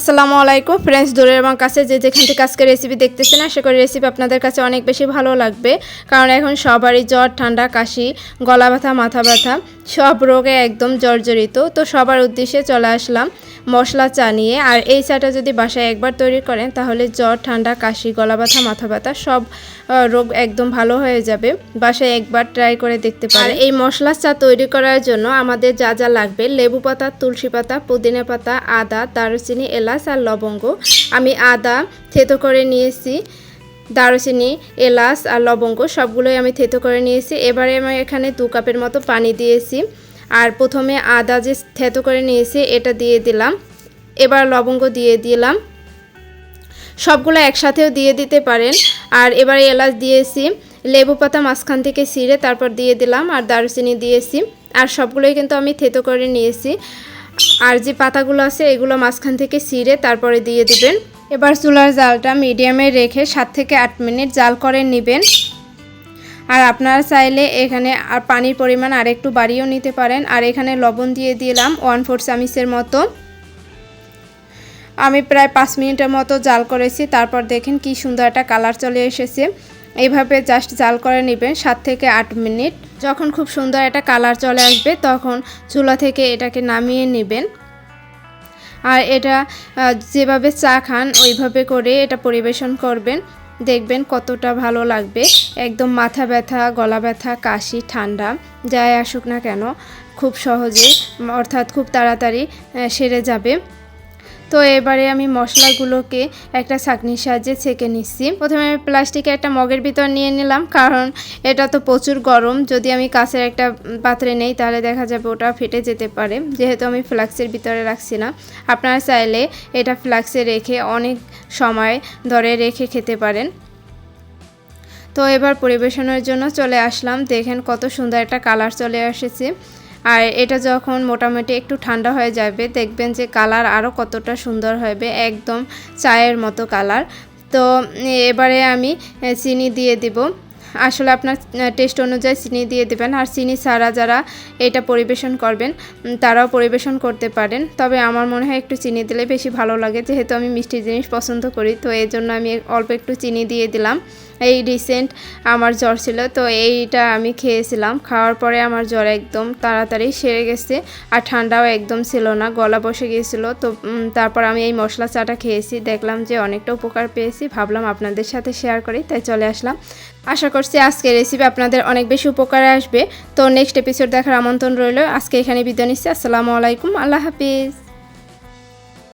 আসসালামু আলাইকুম। ফ্রেন্ডস, দূরের এবং কাছে যে যেখান থেকে আজকে রেসিপি দেখতেছে না সে করে রেসিপি আপনাদের কাছে অনেক বেশি ভালো লাগবে। কারণ এখন সবারই জ্বর, ঠান্ডা, কাশি গলা ব্যথা মাথা ব্যথা সব রোগে একদম জর্জরিত। তো সবার উদ্দেশ্যে চলে আসলাম মশলা চা নিয়ে। আর এই চাটা যদি বাসায় একবার তৈরি করেন, তাহলে জ্বর, ঠান্ডা, কাশি, গলা ব্যথা, মাথা ব্যথা সব রোগ একদম ভালো হয়ে যাবে। বাসায় একবার ট্রাই করে দেখতে পারেন। এই মশলা চা তৈরি করার জন্য আমাদের যা যা লাগবে, লেবু পাতা, তুলসী পাতা, পুদিনা পাতা, আদা, দারুচিনি, এলাচ আর লবঙ্গ, আমি আদা থেতো করে নিয়েছি। দারুচিনি, এলাচ আর লবঙ্গ সবগুলোই আমি থেতো করে নিয়েছি। এবারে আমি এখানে দু কাপের মতো পানি দিয়েছি। আর প্রথমে আদা যে থেতো করে নিয়েছি, এটা দিয়ে দিলাম। এবার লবঙ্গ দিয়ে দিলাম। সবগুলো একসাথেও দিয়ে দিতে পারেন। আর এবারে এলাচ দিয়েছি, লেবু পাতা মাঝখান থেকে ছিঁড়ে তারপর দিয়ে দিলাম আর দারুচিনি দিয়েছি। আর সবগুলোই কিন্তু আমি থেতো করে নিয়েছি। আর যে পাতাগুলো আছে, এগুলো মাঝখান থেকে ছিঁড়ে তারপরে দিয়ে দিবেন। এবার চুলার জালটা মিডিয়ামে রেখে সাত থেকে আট মিনিট জাল করে নেবেন। আর আপনারা চাইলে এখানে আর পানির পরিমাণ আর একটু বাড়িয়েও নিতে পারেন। আর এখানে লবণ দিয়ে দিলাম ওয়ান ফোর চামিচের মতো। আমি প্রায় পাঁচ মিনিটের মতো জাল করেছি। তারপর দেখেন কি সুন্দর একটা কালার চলে এসেছে। এইভাবে জাস্ট জাল করে নেবেন সাত থেকে আট মিনিট। যখন খুব সুন্দর একটা কালার চলে আসবে, তখন চুলা থেকে এটাকে নামিয়ে নেবেন। আর এটা যেভাবে চা খান, ওইভাবে করে এটা পরিবেশন করবেন। দেখবেন কতটা ভালো লাগবে। একদম মাথা ব্যথা, গলা ব্যথা, কাশি, ঠান্ডা, যাই আসুক না কেন, খুব সহজে অর্থাৎ খুব তাড়াতাড়ি সেরে যাবে। তো এবারে আমি মশলাগুলোকে একটা ছাঁকনির সাহায্যে ছেঁকে নিচ্ছি। প্রথমে আমি প্লাস্টিকে একটা মগের ভিতর নিয়ে নিলাম, কারণ এটা তো প্রচুর গরম। যদি আমি কাছের একটা পাত্রে নেই, তাহলে দেখা যাবে ওটা ফেটে যেতে পারে। যেহেতু আমি ফ্লাক্সের ভিতরে রাখছি না, আপনারা চাইলে এটা ফ্লাক্সে রেখে অনেক সময় ধরে রেখে খেতে পারেন। তো এবার পরিবেশনের জন্য চলে আসলাম। দেখেন কত সুন্দর একটা কালার চলে এসেছে। আর এটা যখন মোটামুটি একটু ঠান্ডা হয়ে যাবে, দেখবেন যে কালার আরও কতটা সুন্দর হবে, একদম চায়ের মতো কালার। তো এবারে আমি চিনি দিয়ে দিব। আসলে আপনার টেস্ট অনুযায়ী চিনি দিয়ে দেবেন। আর চিনি ছাড়া যারা এটা পরিবেশন করবেন তারাও পরিবেশন করতে পারেন। তবে আমার মনে হয় একটু চিনি দিলে বেশি ভালো লাগে। যেহেতু আমি মিষ্টি জিনিস পছন্দ করি, তো এই জন্য আমি অল্প একটু চিনি দিয়ে দিলাম। এই রিসেন্ট আমার জ্বর ছিল, তো এইটা আমি খেয়েছিলাম। খাওয়ার পরে আমার জ্বর একদম তাড়াতাড়ি সেরে গেছে, আর ঠান্ডাও একদম ছিল না, গলা বসে গিয়েছিল তো তারপর আমি এই মশলা চাটা খেয়েছি, দেখলাম যে অনেকটা উপকার পেয়েছি। ভাবলাম আপনাদের সাথে শেয়ার করি, তাই চলে আসলাম। আশা করছি। আজকের রেসিপি আপনাদের অনেক বেশি উপকারে আসবে। তো নেক্সট এপিসোড দেখার আমন্ত্রণ রইল। আজকে এখানে বিদায় নিচ্ছি। আসসালামু আলাইকুম। আল্লাহ হাফিজ।